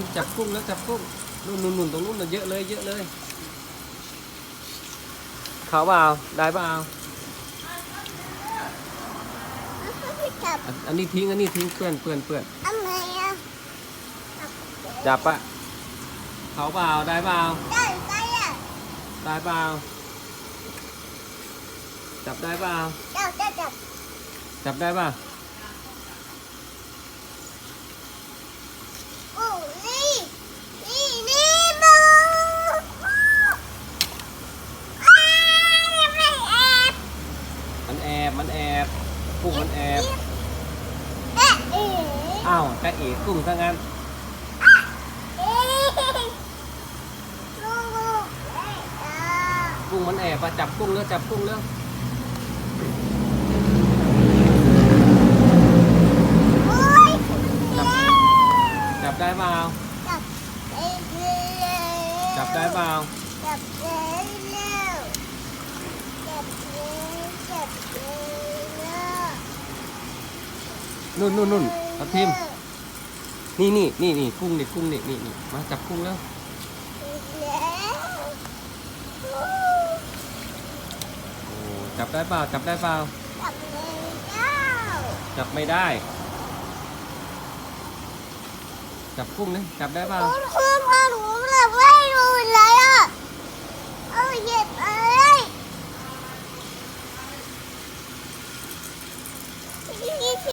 ทีมจับกุ้งแล้วจับกุ้งนู่นนู่นนู่นตรงนู้นน่ะเยอะเลยเยอะเลยเขาเปล่าได้เปล่าจับอันอันนี้ทิ้งอันนี้ทิ้งเปื่อนเปื่อนเปื่อนอะไรอะจับปะเขาเปล่าได้เปล่าได้ได้อะได้เปล่าจับได้เปล่าจับจับจับจับได้เปล่า โอ้นี่นี่นี่บูอ้าวไม่แอบ มันแอ บมันแอบกุ้งมันแอบเอ๊ะเอ๊ะอ้าวแต่เอกกุ้งซะงั้นเอ๊ะลูกลูกเอ๊ะอ่ากุ้งมันแอบมาจับกุ้งแล้วจับกุ้งแล้วโอ๊ยจับได้เปล่าจับเอ๊ะเร็วจับได้เปล่าจับเร็วเร็วจับเร็วจับเร็ว นู่นนู่นนู่นทับทิมนี่นี่นี่นี่กุ้งนี่กุ้งนี่นี่นี่มาจับกุ้งแล้วโอ้จับได้เปล่าจับได้เปล่าจับเร็วเจ้าจับไม่ได้ จับกุ้งนี่จับได้เปล่าคุณคุณพาหนูแบบไม่รู้เลยอะเอาเหยียบอะไร